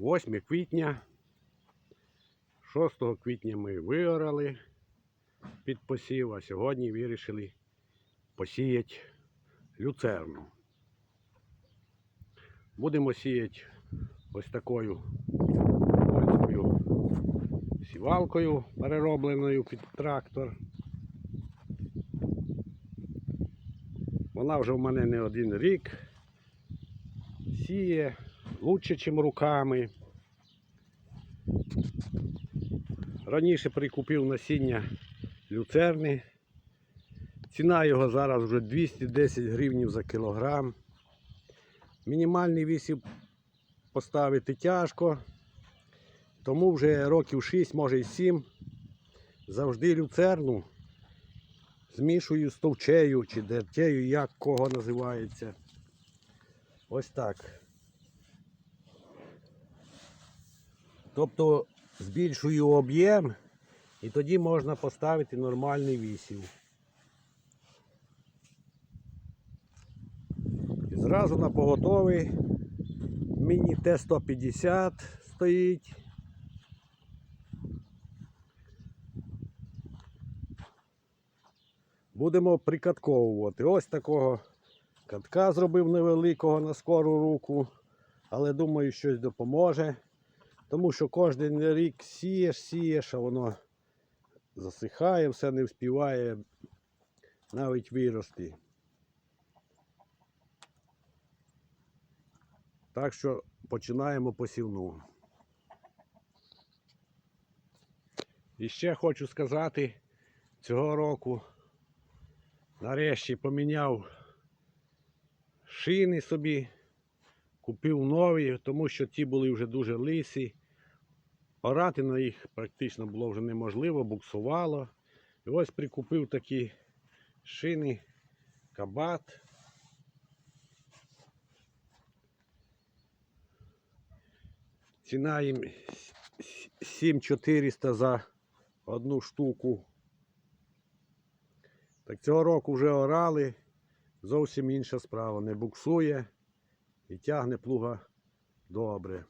8 квітня. 6 квітня ми виорали під посів, а сьогодні вирішили посіяти люцерну. Будемо сіяти ось такою польською сівалкою, переробленою під трактор. Вона вже в мене не один рік. Сіє лучше, ніж руками. Раніше прикупив насіння люцерни. Ціна його зараз вже 210 гривень за кілограм. Мінімальний вісів поставити тяжко, тому вже років 6, може і 7. Завжди люцерну змішую з товчею чи дертею, як кого називається. Ось так. Тобто збільшую об'єм і тоді можна поставити нормальний вісів. І зразу на поготовий міні Т-150 стоїть. Будемо прикатковувати. Ось такого катка зробив невеликого на скору руку, але думаю, щось допоможе. Тому що кожен рік сієш, сієш, а воно засихає, все не вспіває навіть вирости. Так що починаємо посівну. І ще хочу сказати, цього року нарешті поміняв шини собі, купив нові, тому що ті були вже дуже лисі. Орати на їх практично було вже неможливо, буксувало. І ось прикупив такі шини, кабат. Ціна їм 7400 за одну штуку. Так цього року вже орали, зовсім інша справа. Не буксує і тягне плуга добре.